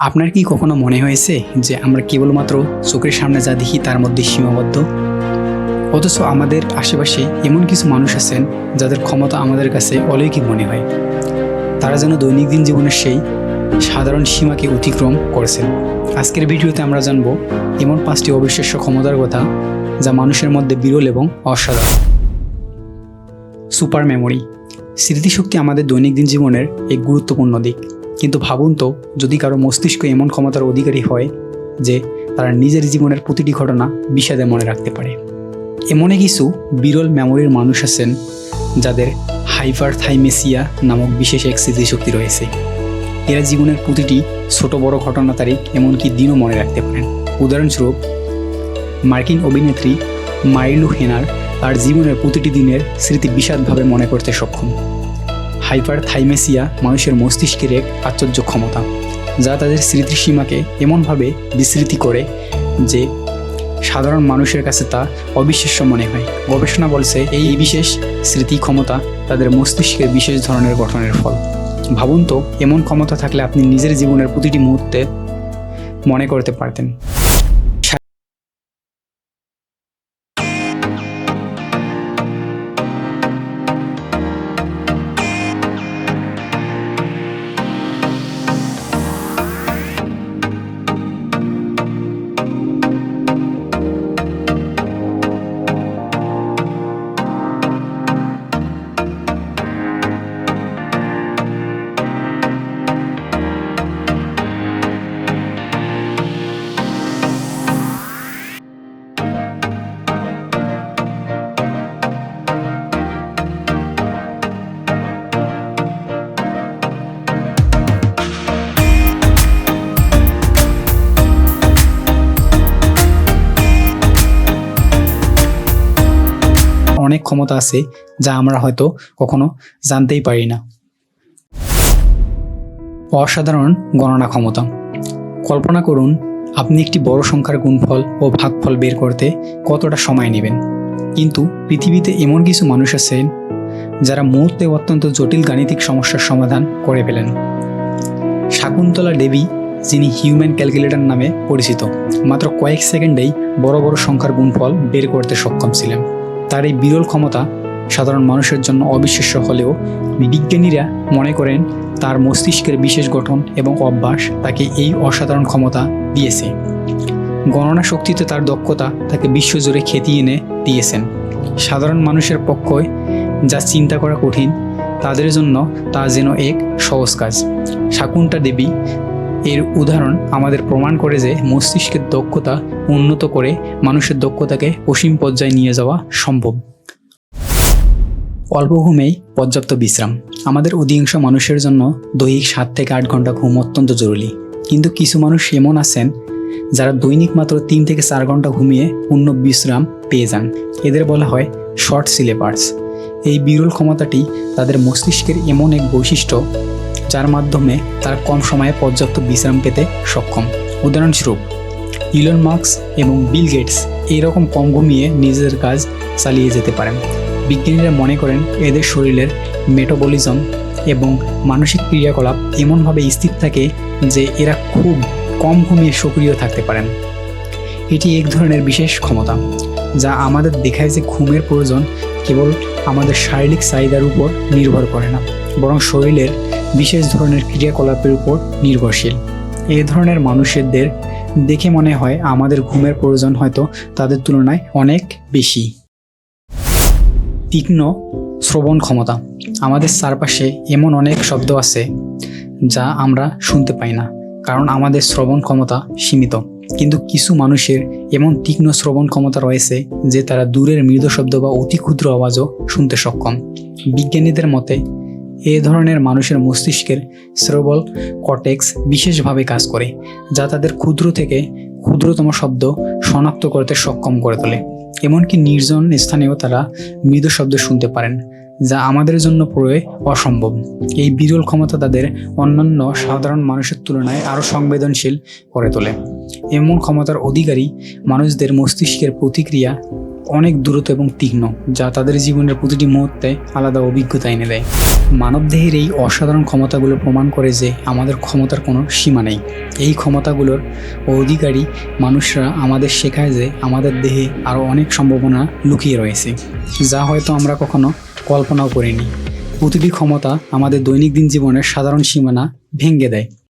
আপনার কি কখনো মনে হয়েছে যে আমরা কেবলমাত্র চোখের সামনে যা দেখি তার মধ্যে সীমাবদ্ধ? অথচ আমাদের আশেপাশে এমন কিছু মানুষ আছেন যাদের ক্ষমতা আমাদের কাছে অলৌকিক মনে হয়। তারা যেন দৈনন্দিন জীবনের সেই সাধারণ সীমাকে অতিক্রম করেছেন। আজকের ভিডিওতে আমরা জানব এমন পাঁচটি অবিশ্বাস্য ক্ষমতার কথা যা মানুষের মধ্যে বিরল এবং অসাধারণ। Super memory. স্মৃতিশক্তি আমাদের দৈনন্দিন জীবনের এক গুরুত্বপূর্ণ দিক। কিন্তু ভাবুন তো, যদি কারও মস্তিষ্ক এমন ক্ষমতার অধিকারী হয় যে তারা নিজের জীবনের প্রতিটি ঘটনা বিষাদে মনে রাখতে পারে। এমনই কিছু বিরল মেমোরির মানুষ আছেন যাদের হাইপার থাইমেসিয়া নামক বিশেষ এক স্মৃতিশক্তি রয়েছে। এরা জীবনের প্রতিটি ছোট বড় ঘটনা তারিখ এমনকি দিনও মনে রাখতে পারেন। উদাহরণস্বরূপ, মার্কিন অভিনেত্রী মাইলু হেনার তার জীবনের প্রতিটি দিনের স্মৃতি বিষাদভাবে মনে করতে সক্ষম। হাইপার থাইমেসিয়া মানুষের মস্তিষ্কের এক আশ্চর্য ক্ষমতা, যা তাদের স্মৃতিসীমাকে এমনভাবে বিস্মৃতি করে যে সাধারণ মানুষের কাছে তা অবিশ্বাস্য মনে হয়। গবেষণা বলছে, এই বিশেষ স্মৃতি ক্ষমতা তাদের মস্তিষ্কের বিশেষ ধরনের গঠনের ফল। ভাবুন তো, এমন ক্ষমতা থাকলে আপনি নিজের জীবনের প্রতিটি মুহূর্তে মনে করতে পারতেন। ক্ষমতা আছে যা আমরা হয়তো কখনো জানতেই পারি না। অসাধারণ গণনা ক্ষমতা। কল্পনা করুন, আপনি একটি বড় সংখ্যার গুণফল ও ভাগফল বের করতে কতটা সময় নেবেন। কিন্তু পৃথিবীতে এমন কিছু মানুষ আছেন যারা মুহূর্তে অত্যন্ত জটিল গাণিতিক সমস্যার সমাধান করে ফেলেন। শাকুন্তলা দেবী, যিনি হিউম্যান ক্যালকুলেটর নামে পরিচিত, মাত্র কয়েক সেকেন্ডেই বড় বড় সংখ্যার গুণফল বের করতে সক্ষম ছিলেন। তার এই বিরল ক্ষমতা সাধারণ মানুষের জন্য অবিশ্বাস্য হলেও বিজ্ঞানীরা মনে করেন তার মস্তিষ্কের বিশেষ গঠন এবং অভ্যাস তাকে এই অসাধারণ ক্ষমতা দিয়েছে। গণনা শক্তিতে তার দক্ষতা তাকে বিশ্বজুড়ে খ্যাতি এনে দিয়েছেন। সাধারণ মানুষের পক্ষে যা চিন্তা করা কঠিন, তাদের জন্য তা যেন এক সহজ কাজ। শাকুন্তা দেবী এর উদাহরণ আমাদের প্রমাণ করে যে মস্তিষ্কের দক্ষতা উন্নত করে মানুষের দক্ষতাকে অসীম পর্যায়ে নিয়ে যাওয়া সম্ভব। অল্প ঘুমেই পর্যাপ্ত বিশ্রাম। আমাদের অধিকাংশ মানুষের জন্য দৈহিক সাত থেকে আট ঘণ্টা ঘুম অত্যন্ত জরুরি। কিন্তু কিছু মানুষ এমন আছেন যারা দৈনিক মাত্র তিন থেকে চার ঘণ্টা ঘুমিয়ে পূর্ণ বিশ্রাম পেয়ে যান। এদের বলা হয় শর্ট সিলেবার্স এই বিরল ক্ষমতাটি তাদের মস্তিষ্কের এমন এক বৈশিষ্ট্য যার মাধ্যমে তারা কম সময়ে পর্যাপ্ত বিশ্রাম পেতে সক্ষম। উদাহরণস্বরূপ, ইলন মার্কস এবং বিল গেটস এইরকম কম ঘুমিয়ে নিজেদের কাজ চালিয়ে যেতে পারেন। বিজ্ঞানীরা মনে করেন এদের শরীরের মেটাবলিজম এবং মানসিক ক্রিয়াকলাপ এমনভাবে স্থির থাকে যে এরা খুব কম ঘুমিয়ে সক্রিয় থাকতে পারেন। এটি এক ধরনের বিশেষ ক্ষমতা, যা আমাদের দেখায় যে ঘুমের প্রয়োজন কেবল আমাদের শারীরিক চাহিদার উপর নির্ভর করে না, বরং শরীরের বিশেষ ধরনের ক্রিয়াকলাপের উপর নির্ভরশীল। এই ধরনের মানুষদের দেখে মনে হয় আমাদের ঘুমের প্রয়োজন হয়তো তাদের তুলনায় অনেক বেশি। তীক্ষ্ণ শ্রবণ ক্ষমতা। আমাদের চারপাশে এমন অনেক শব্দ আছে যা আমরা শুনতে পাই না, কারণ আমাদের শ্রবণ ক্ষমতা সীমিত। কিন্তু কিছু মানুষের এমন তীক্ষ্ণ শ্রবণ ক্ষমতা রয়েছে যে তারা দূরের মৃদু শব্দ বা অতি ক্ষুদ্র আওয়াজও শুনতে সক্ষম। বিজ্ঞানীদের মতে এ ধরনের মানুষের মস্তিষ্কের শ্রবল কটেক্স বিশেষভাবে কাজ করে, যা তাদের ক্ষুদ্র থেকে ক্ষুদ্রতম শব্দ শনাক্ত করতে সক্ষম করে তোলে। এমনকি নির্জন স্থানেও তারা মৃদু শব্দ শুনতে পারেন, যা আমাদের জন্য পুরোই অসম্ভব। এই বিরল ক্ষমতা তাদের অন্যান্য সাধারণ মানুষের তুলনায় আরও সংবেদনশীল করে তোলে। এমন ক্ষমতার অধিকারী মানুষদের মস্তিষ্কের প্রতিক্রিয়া অনেক দ্রুত এবং তীক্ষ্ণ, যা তাদের জীবনের প্রতিটি মুহূর্তে আলাদা অভিজ্ঞতা এনে দেয়। মানবদেহের এই অসাধারণ ক্ষমতাগুলো প্রমাণ করে যে আমাদের ক্ষমতার কোনো সীমা নেই। এই ক্ষমতাগুলোর অধিকারী মানুষরা আমাদের শেখায় যে আমাদের দেহে আরও অনেক সম্ভাবনা লুকিয়ে রয়েছে, যা হয়তো আমরা কখনো কল্পনাও করিনি। প্রতিটি ক্ষমতা আমাদের দৈনন্দিন জীবনের সাধারণ সীমানা ভেঙে দেয়।